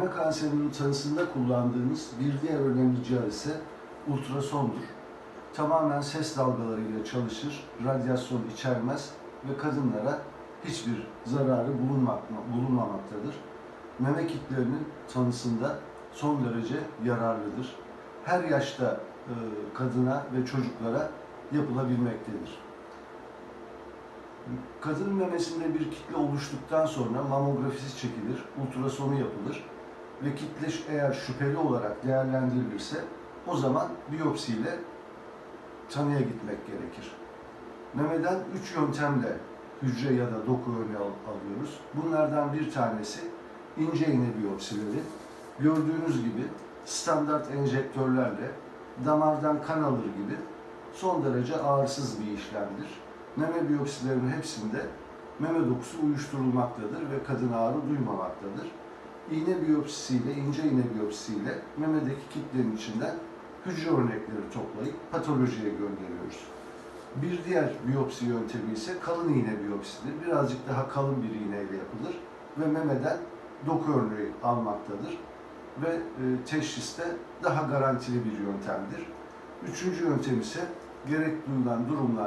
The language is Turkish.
Meme kanserinin tanısında kullandığımız bir diğer önemli cihaz ise ultrasondur. Tamamen ses dalgalarıyla çalışır, radyasyon içermez ve kadınlara hiçbir zararı bulunmamaktadır. Meme kitlerinin tanısında son derece yararlıdır. Her yaşta e, kadına ve çocuklara yapılabilmektedir. Kadının memesinde bir kitle oluştuktan sonra mamografisi çekilir, ultrasonu yapılır ve kitle eğer şüpheli olarak değerlendirilirse o zaman biyopsiyle tanıya gitmek gerekir. Memeden üç yöntemle hücre ya da doku örneği al- alıyoruz. Bunlardan bir tanesi ince iğne biyopsileri. Gördüğünüz gibi standart enjektörlerle damardan kan alır gibi son derece ağırsız bir işlemdir. Meme biyopsilerinin hepsinde meme dokusu uyuşturulmaktadır ve kadın ağrı duymamaktadır. İğne biyopsisiyle, ince iğne biyopsisiyle memedeki kitlenin içinden hücre örnekleri toplayıp patolojiye gönderiyoruz. Bir diğer biyopsi yöntemi ise kalın iğne biyopsidir. Birazcık daha kalın bir iğneyle yapılır ve memeden doku örneği almaktadır ve e, teşhiste daha garantili bir yöntemdir. Üçüncü yöntem ise gerek duyulan durumlar